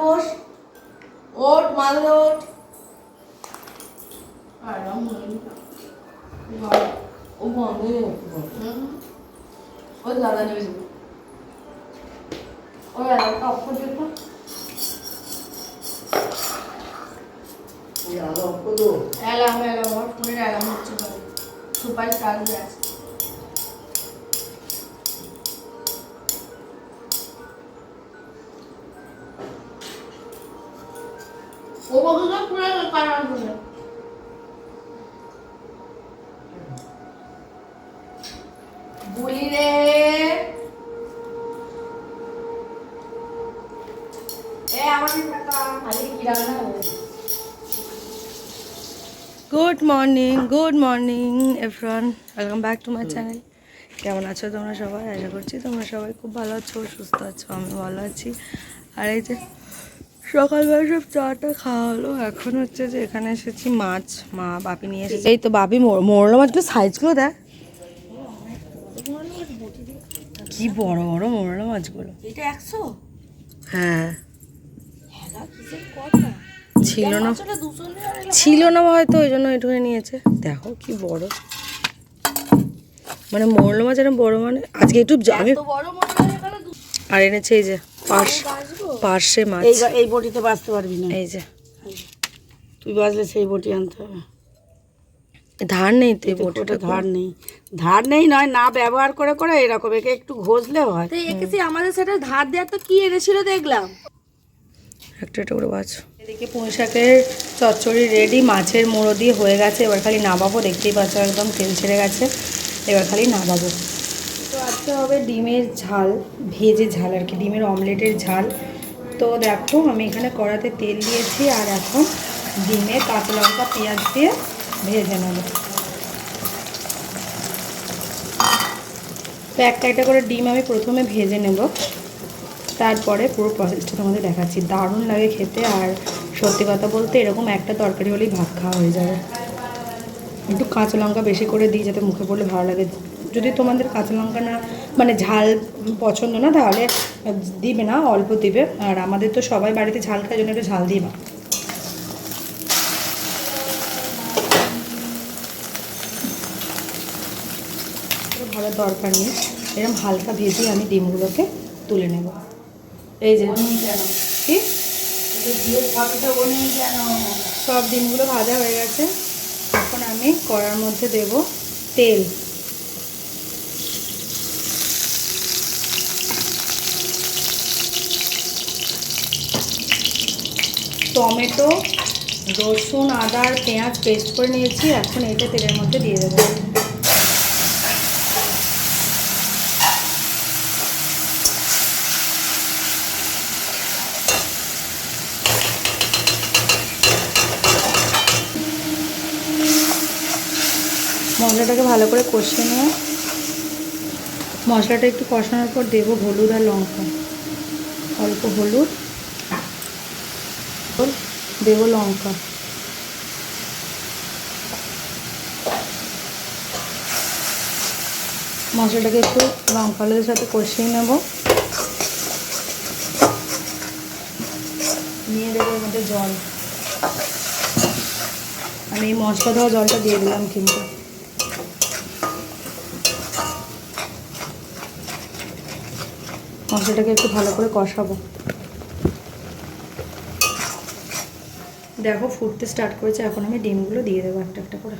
বস ওঠ মাদুরে ওঠ আর রং হয়নি। ও বন্ধ হয়ে যাচ্ছে। ওই দাদা নেবে যাবে ওই দাদাটা অফ করে দেখো অ্যালার্ম অ্যালার্ম আমার ফোনের অ্যালার্ম হচ্ছে ভাই সুপার চার্জ হয়ে আছে good morning good morning everyone welcome back to my channel কেমন আছো তোমরা সবাই? আশা করছি তোমরা সবাই খুব ভালো আছো সুস্থ আছো আমি ভালো আছি। আর এই যে সকালবেলা সব চাটা খাওয়া হলো এখন হচ্ছে যে এখানে এসেছি মাছ মা বাপি নিয়ে এসেছে। এই তো বাপি মোরলো মাছগুলো সাইজগুলো দেখ। কি বড় বড় মোরলো মাছগুলো। এটা একশো? হ্যাঁ। হ্যাঁ ছিল না। ছিল না হয়তো ওই জন্য এটুকুনি নিয়েছে। দেখো কি বড়। মানে মরলো মাছ এরকম বড় মানে আজকে একটু আমি আর এনেছে এই যে। পার্শ মাছ। এই এই বটিতে বাঁচতে পারবি না। এই যে। তুই বাঁচলে সেই বটি আনতে হবে। ধার নেই তো বটিটা ধার নেই। ধার নেই নয় না ব্যবহার করে করে এরকম একে একটু ঘষলে হয়। তো একেছি আমাদের সেটা ধার দেওয়ার তো কি এনেছিল দেখলাম। একটা একটা করে বাছ এদিকে পুঁই শাকের চচ্চড়ি রেডি মাছের মুড়ো দিয়ে হয়ে গেছে। এবার খালি নামাবো দেখতেই পাচ্ছ একদম তেল ছেড়ে গেছে। এবার খালি নামাবো তো আজকে হবে ডিমের ঝাল, ভেজে ঝাল আর কি, ডিমের অমলেটের ঝাল। তো দেখো, আমি এখানে কড়াতে তেল দিয়েছি আর এখন ডিমে কাঁচা লঙ্কা, পেঁয়াজ দিয়ে ভেজে নেব। তো একটা একটা করে ডিম আমি প্রথমে ভেজে নেব। তারপরে পুরো প্রসেসটা তোমাদের দেখাচ্ছি। দারুণ লাগে খেতে আর সত্যি কথা বলতে এরকম একটা তরকারি হলেই ভাত খাওয়া হয়ে যাবে। একটু কাঁচা লঙ্কা বেশি করে দিই যাতে মুখে পড়লে ভালো লাগে। যদি তোমাদের কাঁচা লঙ্কা না মানে ঝাল পছন্দ না তাহলে দিবে না অল্প দিবে। আর আমাদের তো সবাই বাড়িতে ঝাল খায় জন্য একটু ঝাল দিই না। ভালো দরকার নেই। এরকম হালকা ভেজে আমি ডিমগুলোকে তুলে নেব। এই যে কি? সব ডিমগুলো ভাজা হয়ে গেছে। আমি কড়ার মধ্যে দেব তেল। টমেটো, রসুন, আদা আর পেঁয়াজ পেস্ট করে নিয়েছি, এখন এটা তেলের মধ্যে দিয়ে দেবো। মশলাটাকে ভালো করে কষিয়ে নিয়ে মশলাটা একটু কষানোর পর দেবো হলুদ আর লঙ্কা। অল্প হলুদ। দেবো লঙ্কা। মশলাটাকে একটু লঙ্কা হলুদের সাথে কষিয়ে নেব। নিয়ে দেবো এর মধ্যে জল। আমি এই মশলা দেওয়া জলটা দিয়ে দিলাম কিন্তু। মশলাটাকে একটু ভালো করে কষাবো। দেখো, ফুটতে স্টার্ট করেছে। এখন আমি ডিমগুলো দিয়ে দেবো একটা একটা করে।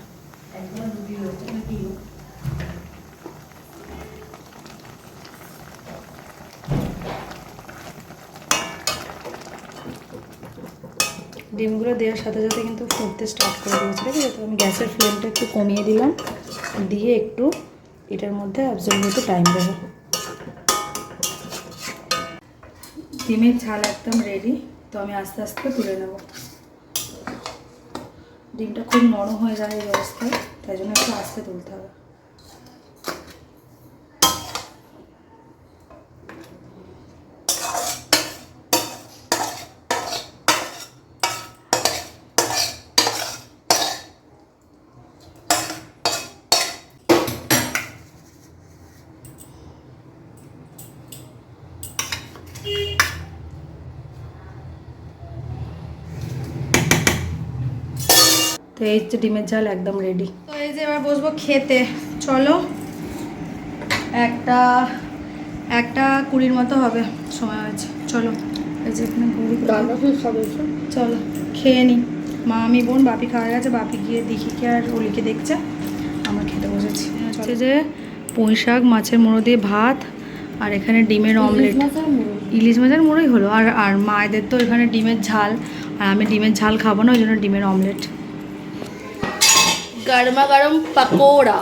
ডিমগুলো দেওয়ার সাথে সাথে কিন্তু ফুটতে স্টার্ট করে দিয়েছে। ঠিক আছে, তো আমি গ্যাসের ফ্লেমটা একটু কমিয়ে দিলাম। দিয়ে একটু এটার মধ্যে অ্যাবজর্ব হতে টাইম দেবো। ডিমের ঝাল একদম রেডি তো আমি আস্তে আস্তে তুলে নেব। ডিমটা খুব নরম হয়ে যায় এই অবস্থায়, তাই জন্য একটু আস্তে তুলতে হবে। তো এই হচ্ছে ডিমের ঝাল একদম রেডি তো এই যে এবার বসবো খেতে। চলো একটা একটা কুড়ির মতো হবে সময় হয়েছে। চলো এই যে এখানে চলো খেয়ে নিই মা আমি বোন বাপি খাওয়া গেছে বাপি গিয়ে দেখি কি আর অলিকে দেখছে। আমরা খেতে বসেছি। হচ্ছে যে পুঁই শাক মাছের মুড়ো দিয়ে ভাত আর এখানে ডিমের অমলেট ইলিশ মাছের মুড়োই হলো। আর আর মায়েদের তো এখানে ডিমের ঝাল আর আমি ডিমের ঝাল খাব না ওই জন্য ডিমের অমলেট গরমা গরম পকোড়া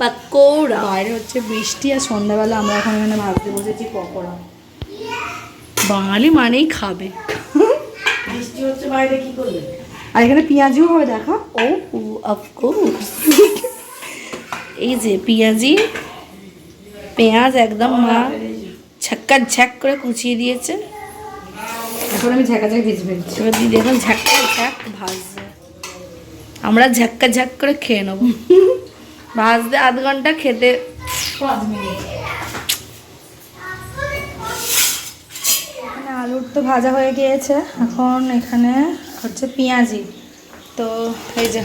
পকোড়া। বাইরে হচ্ছে বৃষ্টি আর সন্ধ্যাবেলা আমরা এখন এখানে ভাবতে বসেছি পকোড়া। বাঙালি মানেই খাবে। বৃষ্টি হচ্ছে বাইরে কি করবে? আর এখানে পেঁয়াজিও হবে দেখা। ও অফকোর্স এই যে পেঁয়াজি পেঁয়াজ একদম মা ছক্কা ঝ্যাক করে কুচিয়ে দিয়েছে। এখন আমি ঝাঁকা ঝাঁক ভেজে ফেলছি। এবার দিদি এখন ঝাক্কা ঝাক ভাজছে আমরা ঝাক্কা ঝাক করে খেয়ে নেব। ভাজতে আধ ঘণ্টা খেতে পাঁচ মিনিট। এখানে আলুর তো ভাজা হয়ে গিয়েছে। এখন এখানে হচ্ছে পেঁয়াজি। তো এই যে।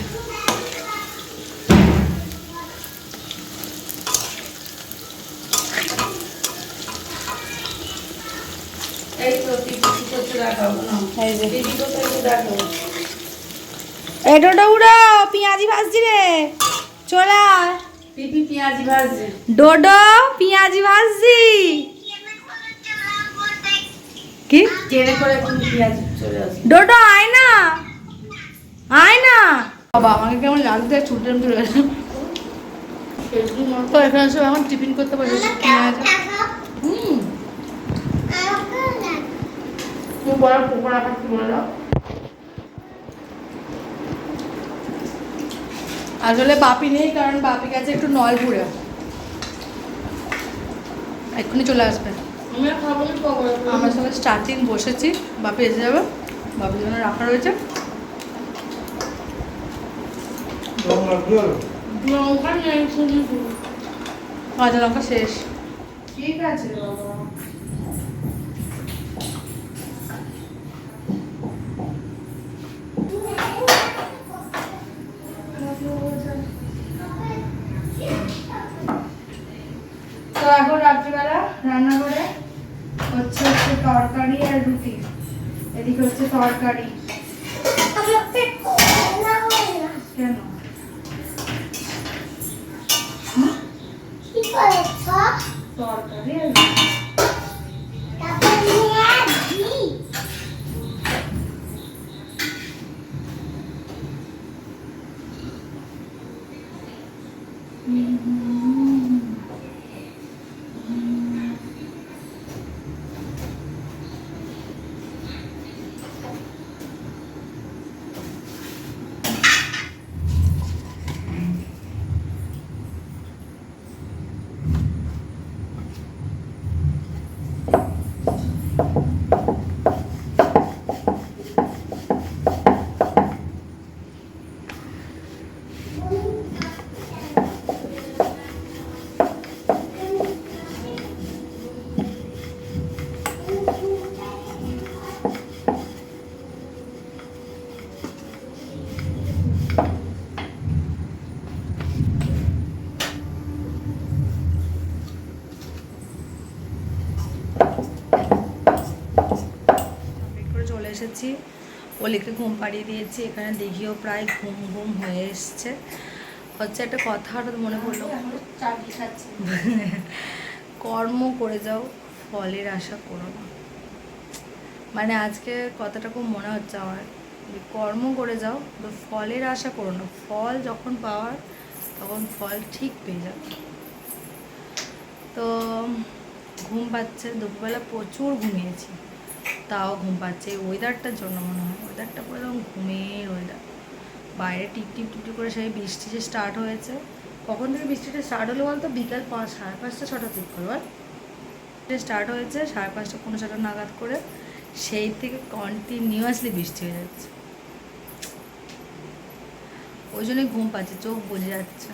এই তো এই যে। দেখাবো এটা উড়ো পেঁয়াজি ভাজছি রে চলা পেঁয়াজি ভাজছে ডোডো পেঁয়াজি ভাজছি কি ট্রেনে করে এখন পেঁয়াজ চলে আসে ডোডো আয় না আয় না বাবা আমাকে কেমন লাগছে ছুটে চলে গেছে তো এখানে সব এখন টিফিন করতে পারবে পেঁয়াজ হুম বড় পকোড়া কাটতে বলে দাও আসলে বাপি নেই কারণ বাপি গেছে একটু নলপুরে এক্ষুনি চলে আসবে। আমরা সবাই স্টার্টিং বসেছি বাপি এসে যাবে। বাপির জন্য রাখা রয়েছে। কাঁচা লঙ্কা শেষ। ঠিক আছে বাবা। এখন রাত্রিবেলা রান্নাঘরে। হচ্ছে হচ্ছে তরকারি আর রুটি। এদিকে হচ্ছে তরকারি। কেন? তরকারি আর রুটি। কমপ্লিট করে চলে এসেছি। অলিকে ঘুম পাড়িয়ে দিয়েছি। এখানে দিঘিও প্রায় ঘুম ঘুম হয়ে এসছে। হচ্ছে একটা কথা হঠাৎ মনে পড়ল। কর্ম করে যাও, ফলের আশা করো না। মানে আজকে কথাটা খুব মনে হচ্ছে আমার। যে কর্ম করে যাও তো ফলের আশা করো না। ফল যখন পাওয়ার, তখন ফল ঠিক পেয়ে যাবে। তো ঘুম পাচ্ছে। দুপুরবেলা প্রচুর ঘুমিয়েছি। তাও ঘুম পাচ্ছে। এই ওয়েদারটার জন্য মনে হয়। ওয়েদারটা পুরো একদম ঘুমের ওয়েদার বাইরে টিপ টিপ টিপ করে সেই বৃষ্টি যে স্টার্ট হয়েছে। কখন থেকে বৃষ্টিটা স্টার্ট হলো বলতো? বিকাল পাঁচ, সাড়ে পাঁচটা ছটা ঠিক করে। স্টার্ট হয়েছে সাড়ে পাঁচটা পনেরো ছটা নাগাদ করে। সেই থেকে কন্টিনিউয়াসলি বৃষ্টি হয়ে যাচ্ছে। ওই জন্যই ঘুম পাচ্ছে, চোখ বুঝে যাচ্ছে।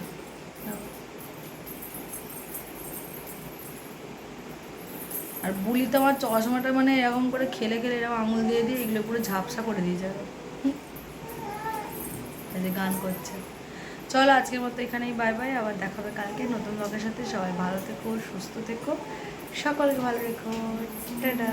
আর বুলি তো আমার চশমাটা মানে এরকম করে খেলে খেলে এরকম আঙুল দিয়ে দিয়ে এগুলো পুরো ঝাপসা করে দিয়ে যাবে। এই যে গান করছে। চলো আজকের মতো এখানেই বাই বাই আবার দেখাবে কালকে নতুন লোকের সাথে। সবাই ভালো থেকো, সুস্থ থেকো, সকলকে ভালো রেখো। টাটা।